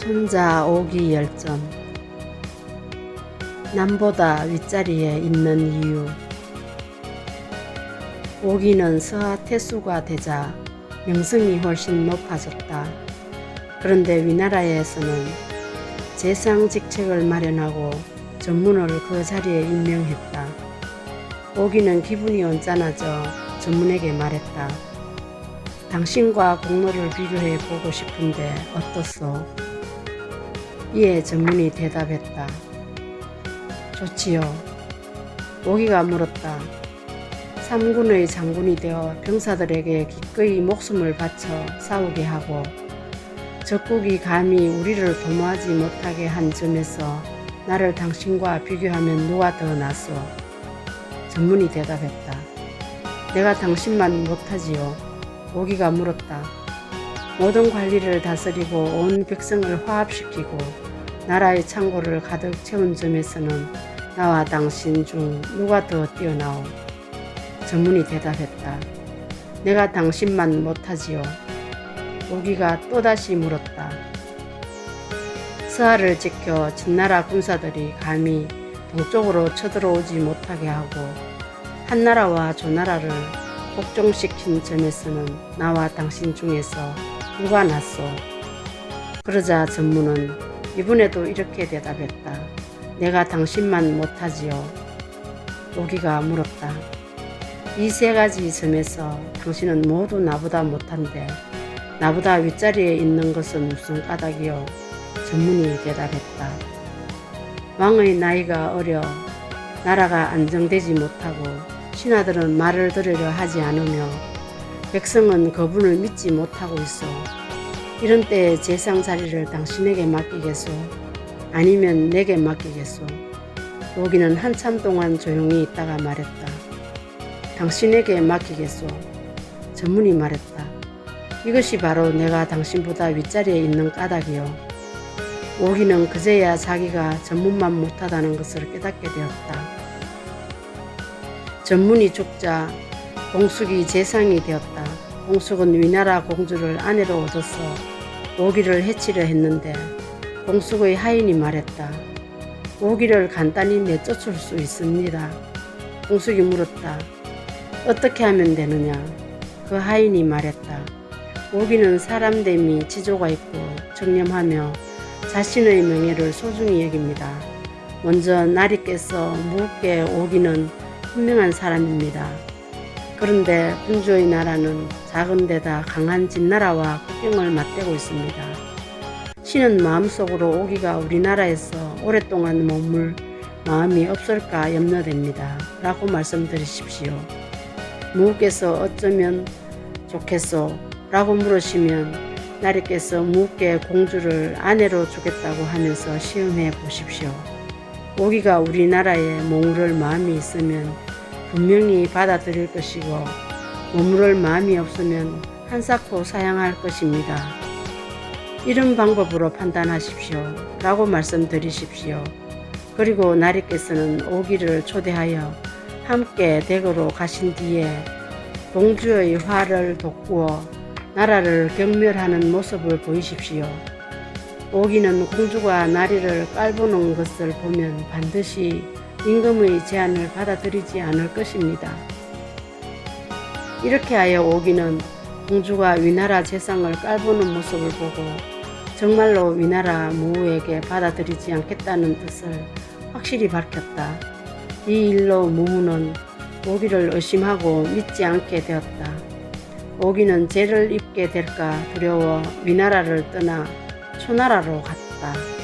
손자 오기 열전 남보다 윗자리에 있는 이유 오기는 서하 태수가 되자 명성이 훨씬 높아졌다. 그런데 위나라에서는 재상 직책을 마련하고 전문을 그 자리에 임명했다. 오기는 기분이 언짢아져 전문에게 말했다. 당신과 공로를 비교해 보고 싶은데 어떻소? 이에 전문이 대답했다. 좋지요. 오기가 물었다. 삼군의 장군이 되어 병사들에게 기꺼이 목숨을 바쳐 싸우게 하고 적국이 감히 우리를 도모하지 못하게 한 점에서 나를 당신과 비교하면 누가 더 낫소? 전문이 대답했다. 내가 당신만 못하지요. 오기가 물었다. 모든 관리를 다스리고 온 백성을 화합시키고 나라의 창고를 가득 채운 점에서는 나와 당신 중 누가 더 뛰어나오? 전문이 대답했다. 내가 당신만 못하지요. 오기가 또다시 물었다. 서하를 지켜 진나라 군사들이 감히 동쪽으로 쳐들어오지 못하게 하고 한나라와 조나라를 복종시킨 점에서는 나와 당신 중에서 누가 낫소? 그러자 전문은 이번에도 이렇게 대답했다. 내가 당신만 못하지요. 오기가 물었다. 이 세 가지 점에서 당신은 모두 나보다 못한데 나보다 윗자리에 있는 것은 무슨 까닭이요? 전문이 대답했다. 왕의 나이가 어려 나라가 안정되지 못하고 신하들은 말을 들으려 하지 않으며 백성은 그분을 믿지 못하고 있어. 이런 때에 재상 자리를 당신에게 맡기겠소? 아니면 내게 맡기겠소? 오기는 한참 동안 조용히 있다가 말했다. 당신에게 맡기겠소? 전문이 말했다. 이것이 바로 내가 당신보다 윗자리에 있는 까닭이요. 오기는 그제야 자기가 전문만 못하다는 것을 깨닫게 되었다. 전문이 죽자 공숙이 재상이 되었다. 공숙은 위나라 공주를 아내로 얻어서 오기를 해치려 했는데 공숙의 하인이 말했다. 오기를 간단히 내쫓을 수 있습니다. 공숙이 물었다. 어떻게 하면 되느냐? 그 하인이 말했다. 오기는 사람됨이 지조가 있고 정념하며 자신의 명예를 소중히 여깁니다. 먼저 나리께서 무겁게 오기는 현명한 사람입니다. 그런데 군주의 나라는 작은 데다 강한 진나라와 국경을 맞대고 있습니다. 신은 마음속으로 오기가 우리나라에서 오랫동안 머물 마음이 없을까 염려됩니다. 라고 말씀드리십시오. 무께서 어쩌면 좋겠소? 라고 물으시면 나리께서 무께 공주를 아내로 주겠다고 하면서 시험해 보십시오. 오기가 우리나라에 머무를 마음이 있으면 분명히 받아들일 것이고 머무를 마음이 없으면 한사코 사양할 것입니다. 이런 방법으로 판단하십시오. 라고 말씀드리십시오. 그리고 나리께서는 오기를 초대하여 함께 댁으로 가신 뒤에 공주의 화를 돋구어 나라를 경멸하는 모습을 보이십시오. 오기는 공주가 나리를 깔보는 것을 보면 반드시 임금의 제안을 받아들이지 않을 것입니다. 이렇게 하여 오기는 공주가 위나라 재상을 깔보는 모습을 보고 정말로 위나라 무우에게 받아들이지 않겠다는 뜻을 확실히 밝혔다. 이 일로 무우는 오기를 의심하고 믿지 않게 되었다. 오기는 죄를 입게 될까 두려워 위나라를 떠나 초나라로 갔다.